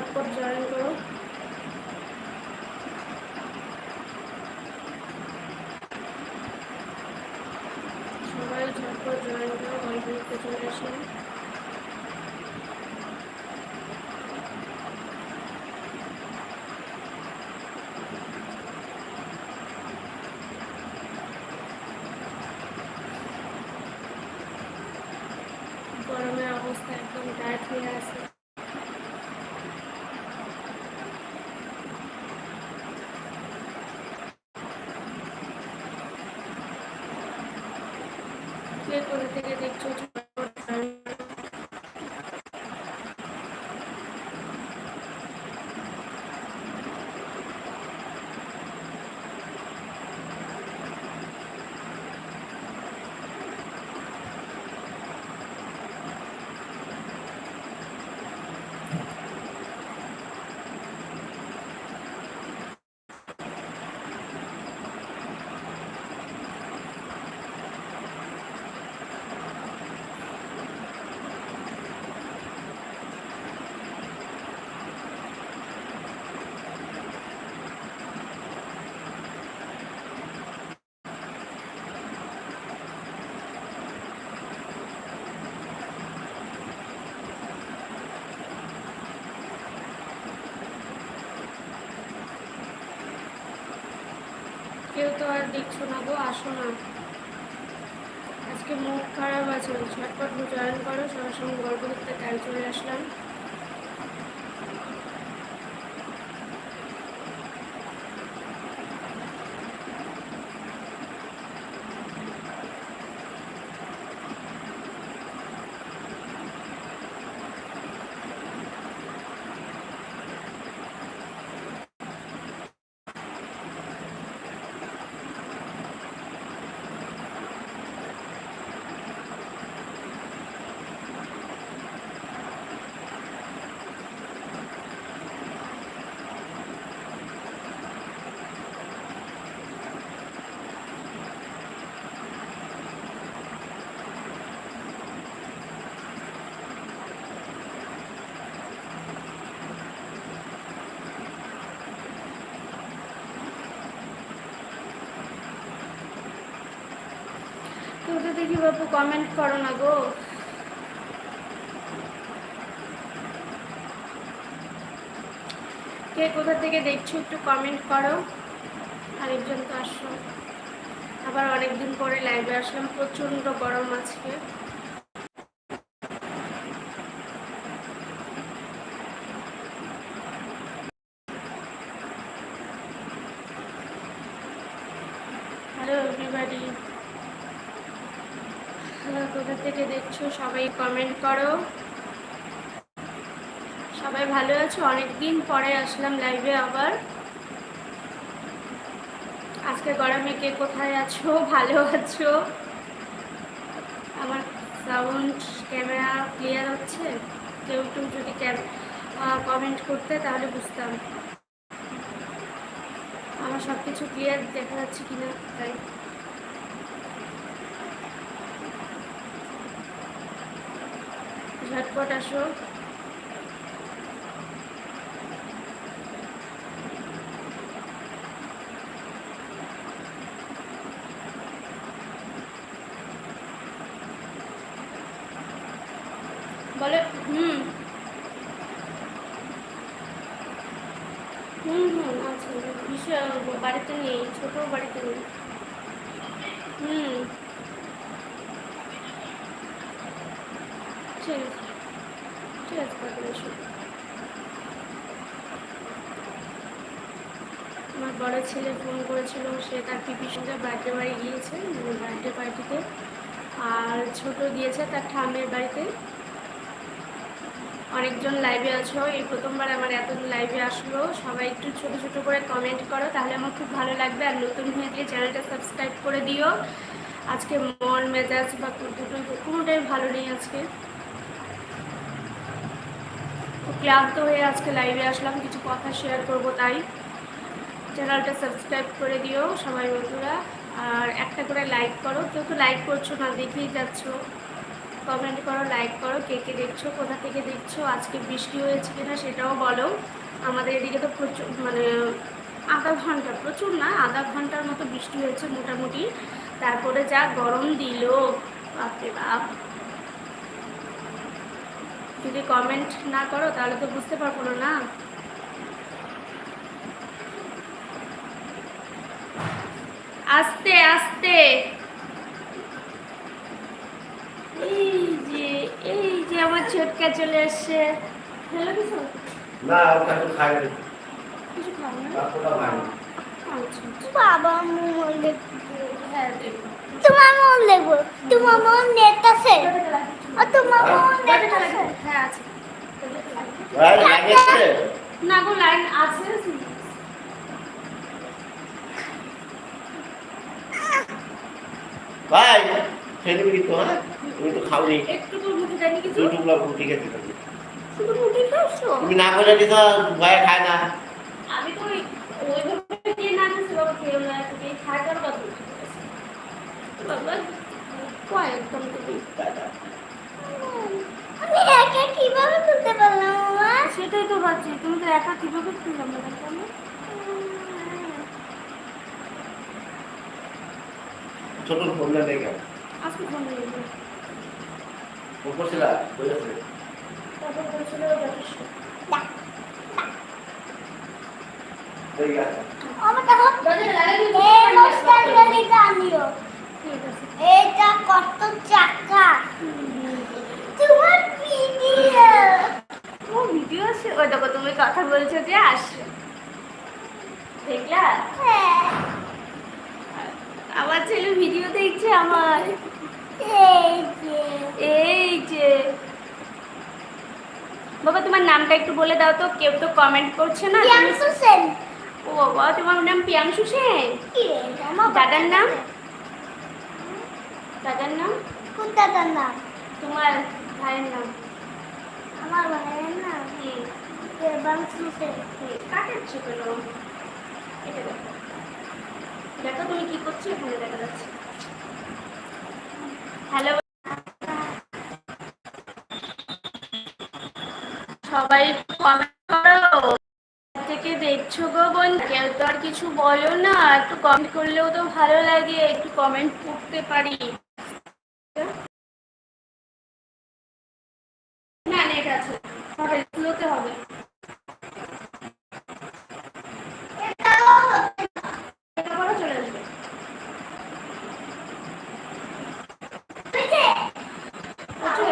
App पर join करो mobile app join करो वाई फाई কে করে থেকে দেখছ কেউ তো আর দেখছ না গো? আসো না। আজকে মুখ খারাপ আছে, ঝটপট জয়েন করো। সবার সঙ্গে গল্প করতে কাল চলে আসলাম কেউ তো দেখি বাপু কমেন্ট করো না গো? কে কোথা থেকে দেখছ একটু কমেন্ট করো। আরেকজন তো আসো আবার অনেকদিন পরে লাইভে আসলাম, প্রচণ্ড গরম আজকে হ্যালো এভরিবাডি হ্যালো কোথা থেকে দেখছ সবাই কমেন্ট করো। সবাই ভালো আছো? অনেকদিন পরে আসলাম লাইভে আবার। আজকে গরমে কে কোথায় আছো? ভালো আছো? আমার সাউন্ড ক্যামেরা ক্লিয়ার হচ্ছে? কেউ কেউ যদি কমেন্ট করতে তাহলে বুঝতাম। আমার সব কিছু ক্লিয়ার দেখা যাচ্ছে কিনা, তাই। ঝটপট আসো। বলে হুম। হুম হুম আছে। বিষয় বাড়িতে নেই ছোট বাড়িতে নেই হুম ঠিক আছে ঠিক আছে তারপরে এসো আমার বড় ছেলে ফোন করেছিল, সে তার পিপির সঙ্গে বার্থডে বাড়ি গিয়েছে বার্থডে পার্টিতে। আর ছোট গিয়েছে তার ঠামের বাড়িতে। অনেকজন লাইভে আছো, এই প্রথমবার আমার এত লাইভে আসলো। সবাই একটু ছোট ছোট করে কমেন্ট করো, তাহলে আমার খুব ভালো লাগবে। আর নতুন হয়ে গিয়ে চ্যানেলটা সাবস্ক্রাইব করে দিও। আজকে মন, মেজাজ বা দুটোই কোনোটাই ভালো নেই আজকে। ক্লান্ত হয়ে আজকে লাইভে আসলাম, কিছু কথা শেয়ার করব তাই। চ্যানেলটা সাবস্ক্রাইব করে দিও সবাই বন্ধুরা। আর একটা করে লাইক করো। কেউ তো লাইক করছ না, দেখেই যাচ্ছ। কমেন্ট করো লাইক করো, কে কে দেখছ, কোথা থেকে দেখছ, আজকে বৃষ্টি হয়েছে কিনা সেটাও বলো। আমাদের এদিকে তো প্রচুর মানে আধা ঘণ্টা, প্রচুর না, আধা ঘণ্টার মতো বৃষ্টি হয়েছে মোটামুটি। তারপরে যা গরম দিল, বাপরে বাপ। যদি কমেন্ট না করো, তাহলে তো বুঝতে পারব না। আস্তে আস্তে। এই যে এই যে আমার ছোটকা চলে এসছে হ্যালো কিছু? না ওটা তো খাই না। কিছু খাব না? তারপরটা খাই না। বাবা মন দেখব হ্যাঁ তোমার মন দেখব তোমার মন ও তোমার মন হ্যাঁ আছে। না গো লাইন আছে ভাই খেয়ে নিবি তো হ্যাঁ? তুমি তো খাওনি। দুই টুকরা রুটি খেতে তুমি না করে দিত ভয়ে খায় না। আমি তো সেটাই তো ভাবছি তুমি তো একা কীভাবে খুললাম না কেন ছোট ফোনটা আজকে ফোন তারপর বলছিল যথেষ্ট। আমার দরজা লাগাই দিও এই আনিও। এটা কত চাকা। তোমার ভিডিও। ও ভিডিও আছে? ওই দেখো তুমি কথা বলছো যে আসছে দেখলা? হ্যাঁ। আমার ছেলে ভিডিও দেখছে আমার। এই যে। বাবা তোমার নামটা একটু বলে দাও তো কেউ তো কমেন্ট করছে না। সেন। ও বাবা তোমার নাম সেন? দাদার নাম? দাদার নাম? কোন দাদার নাম? তোমার ভাইয়ের নাম। আমার ভাইয়ের নাম? সেন। কাটাচ্ছো কেন এটা দেখো। দেখো তুমি কি করছ, এখানে দেখা যাচ্ছে। হ্যালো সবাই কমেন্ট করো। থেকে দেখছ গো বোন কেউ তো আর কিছু বলো না, একটু কমেন্ট করলেও তো ভালো লাগে, একটু কমেন্ট করতে পারি না নেট আছে হবে স্লোতে হবে এটা করে চলে আসবে আছে?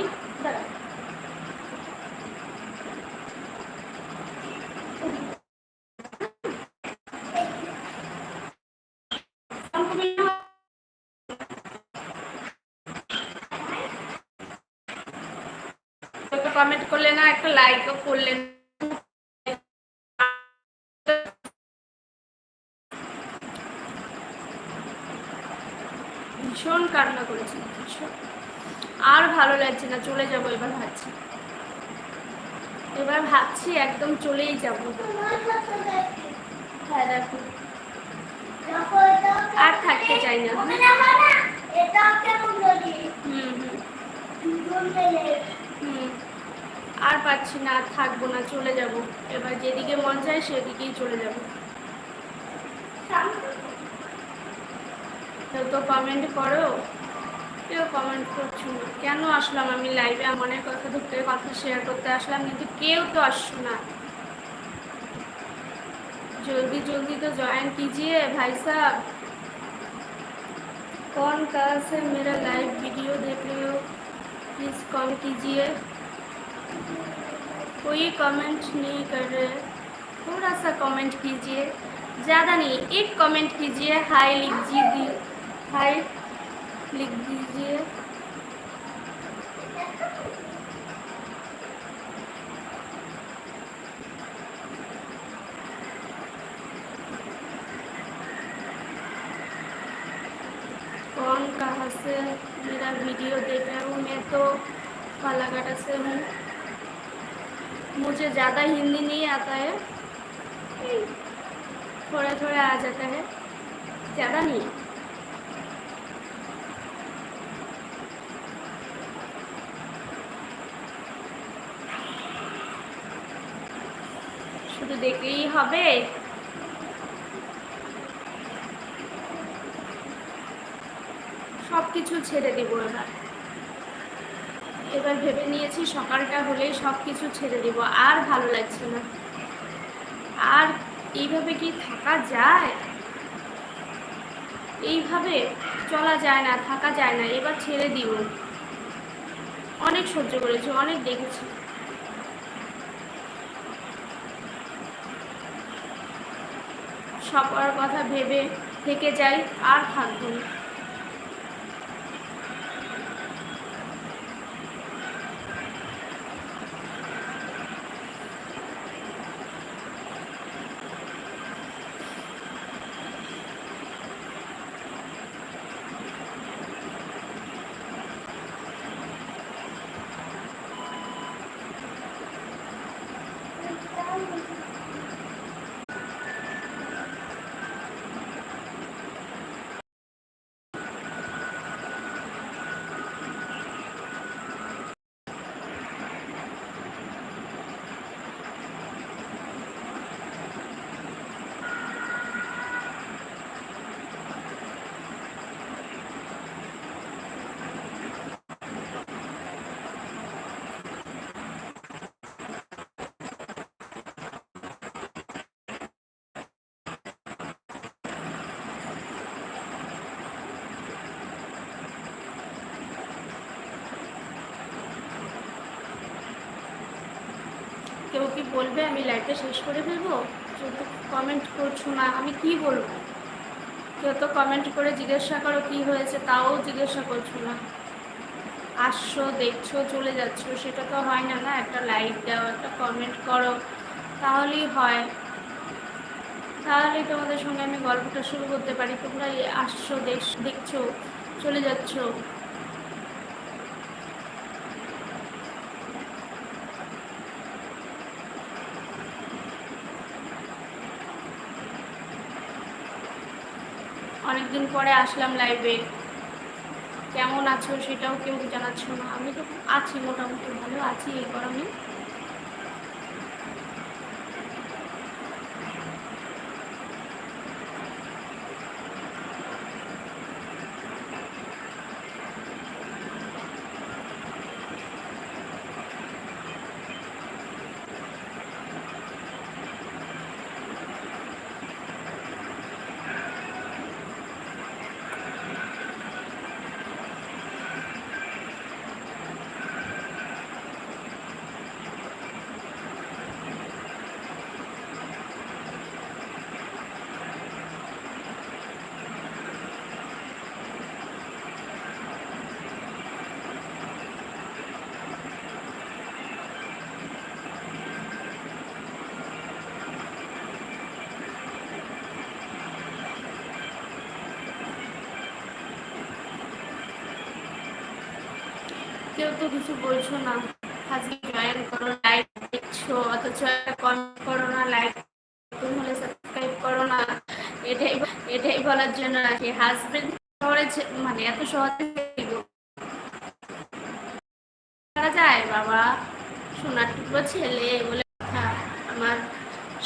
এই, দাঁড়া। একটা কমেন্ট করলে না, একটা লাইকও করলেন ভীষণ কান্না করেছি আর ভালো লাগছে না, চলে যাব, এবার ভাবছি। এবার ভাবছি একদম চলেই যাব। হ্যাঁ আর থাকতে চাই না। হুম হুম। হুম। আর পাচ্ছি না আর থাকবো না চলে যাব এবার যেদিকে মন চায় সেদিকেই চলে যাব কেউ তো কমেন্ট করো কেউ কমেন্ট করছো না কেন আসলাম আমি লাইভে মনের কথা ধরতে কথা শেয়ার করতে আসলাম কিন্তু কেউ তো আসছো না जल्दी जल्दी तो ज्वाइन कीजिए भाई साहब कौन कहाँ से मेरा लाइव वीडियो देख रहे हो प्लीज़ कॉल कीजिए कोई कमेंट नहीं कर रहे। थोड़ा सा कमेंट कीजिए। ज़्यादा नहीं, एक कमेंट कीजिए। हाय लिख दीजिए। हाय लिख दीजिए। कौन कहाँ से मेरा वीडियो देख रहे हो? मैं तो फालाकाटा से हूँ। मुझे ज़्यादा हिंदी नहीं आता है थोड़ा थोड़ा आ जाता है ज़्यादा नहीं শুধু দেখলেই হবে সব কিছু ছেড়ে দিব এবার এবার ভেবে নিয়েছি সকালটা হলেই সব কিছু ছেড়ে দিব। আর ভালো লাগছে না। আর এইভাবে কি থাকা যায়? এইভাবে চলা যায় না, থাকা যায় না। এবার ছেড়ে দিব। অনেক সহ্য করেছি, অনেক দেখেছি। সবার কথা ভেবে থেকে যাই, আর থাকব না কেউ কি বলবে, আমি লাইভটা শেষ করে ফেলব। কেউ কমেন্ট করছ না, আমি কি বলব? কেউ তো কমেন্ট করে জিজ্ঞাসা করো কি হয়েছে, তাও জিজ্ঞাসা করছ না। আসছো, দেখছ, চলে যাচ্ছো, সেটা তো হয় না না? একটা লাইক দাও, একটা কমেন্ট করো, তাহলেই হয়। তাহলেই তোমাদের সঙ্গে আমি গল্পটা শুরু করতে পারি। তোমরা আসছো, দেখ- দেখছ, চলে যাচ্ছো অনেকদিন পরে আসলাম লাইভে কেমন আছো সেটাও কেউ জানাচ্ছ না। আমি তো আছি, মোটামুটি ভালো আছি, এই গরমে। কেউ তো কিছু বলছো না। আজকে জয়েন করো লাইক দেখছ, অথচ কমেন্ট করো না লাইক হলে সাবস্ক্রাইব করো না। এটাই এটাই বলার জন্য আছি হাজবেন্ড শহরে মানে এত সহজে করা যায়, বাবা। সোনার টুকরো ছেলে বলে কথা আমার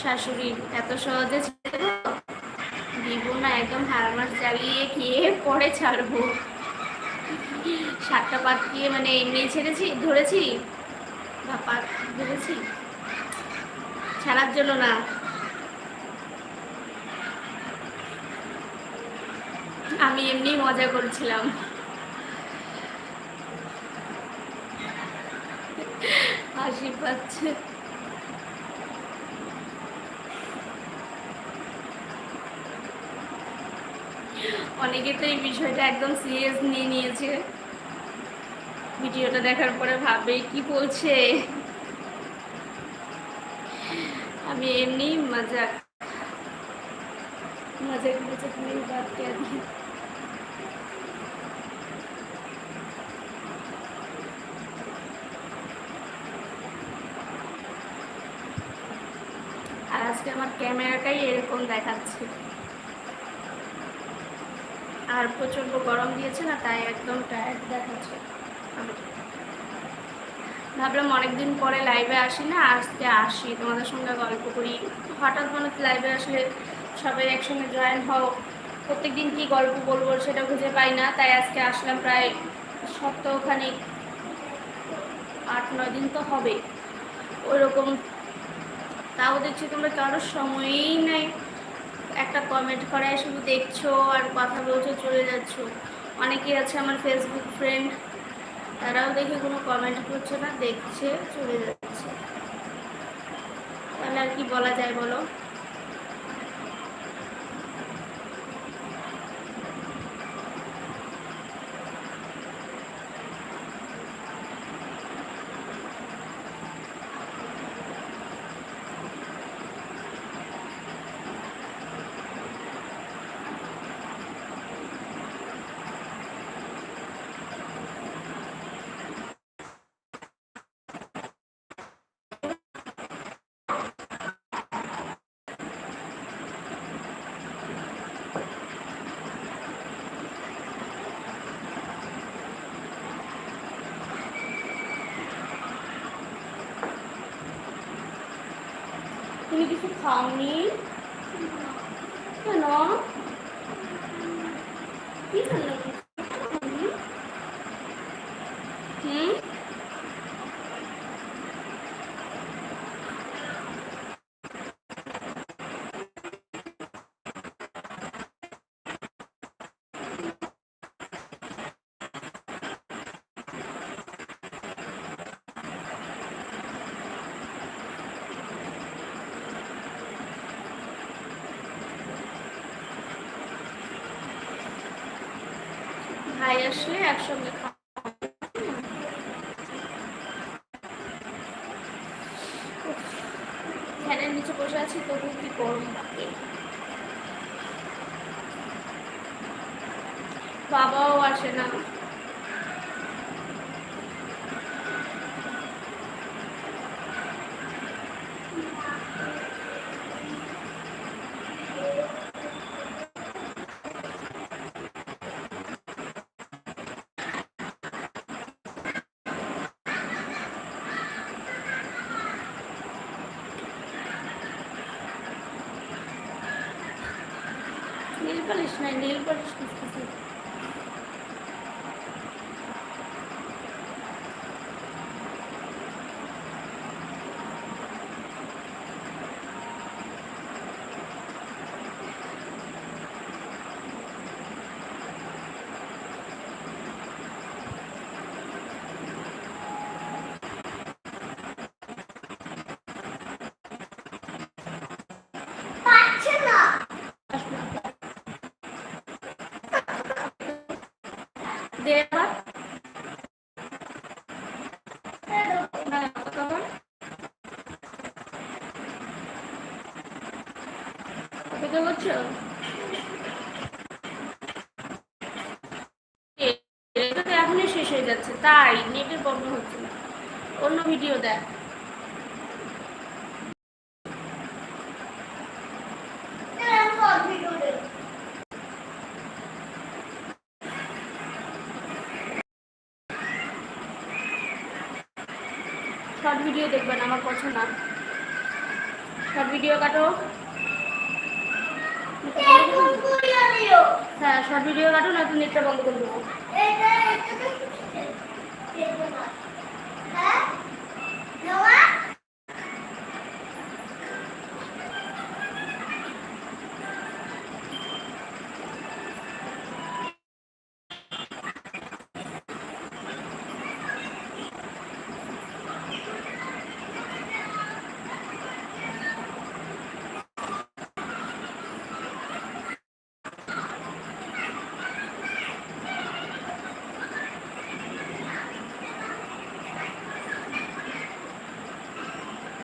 শাশুড়ি এত সহজে ছেড়ে দেবো না, একদম হারমাস জ্বালিয়ে খেয়ে পরে ছাড়বো। সাতটা পাত দিয়ে মানে এমনি ছেড়েছি, ধরেছি বা পাত ধরেছি। ছাড়ার জন্য না। আমি এমনি মজা করছিলাম। হাসি পাচ্ছে। অনেকে তো এই বিষয়টা একদম সিরিয়াস নিয়ে নিয়েছে। ভিডিওটা দেখার পরে ভাববে কি বলছে? আমি এমনি মজা মজাক মজাক বাদ কে আর আজকে আমার ক্যামেরাটাই এরকম দেখাচ্ছে। আর প্রচণ্ড গরম দিয়েছে না, তাই একদম টায়ার্ড দেখাচ্ছে। ভাবলাম অনেকদিন পরে লাইভে আসি না, আজকে আসি। তোমাদের সঙ্গে গল্প করি। হঠাৎ মনে লাইভে আসলে সবাই একসঙ্গে জয়েন হও। প্রত্যেকদিন কি গল্প বলব সেটা খুঁজে পাই না, তাই আজকে আসলাম প্রায় সপ্তাহখানিক। আট, নয় দিন তো হবে। ওইরকম। তাও দেখছি তোমরা কারোর সময়ই নেই। একটা কমেন্ট করায় শুধু দেখছ আর কথা বলছো, চলে যাচ্ছো। অনেকেই আছে আমার ফেসবুক ফ্রেন্ড তারাও দেখে কোনো কমেন্ট করছে না, দেখছে, চলে যাচ্ছে। তাহলে আর কি বলা যায় বলো তুমি কিছু খাওনি? কেন? কি রান্না করছ? হুম ভাই আসলে একসঙ্গে ফ্যানের নিচে বসে আছি তবু কি গরম লাগে? বাবাও আসে না। নাই নীল পালিশ খুঁজতেছি পাচ্ছে না দে আবার না, আবার। করছ এ, এটা এখনই শেষ হয়ে যাচ্ছে। তাই নেটের বন্ধ হচ্ছে না। অন্য ভিডিও দেখ। ভিডিও কাটো না তো নেটটা বন্ধ করে দেবো। হ্যাঁ?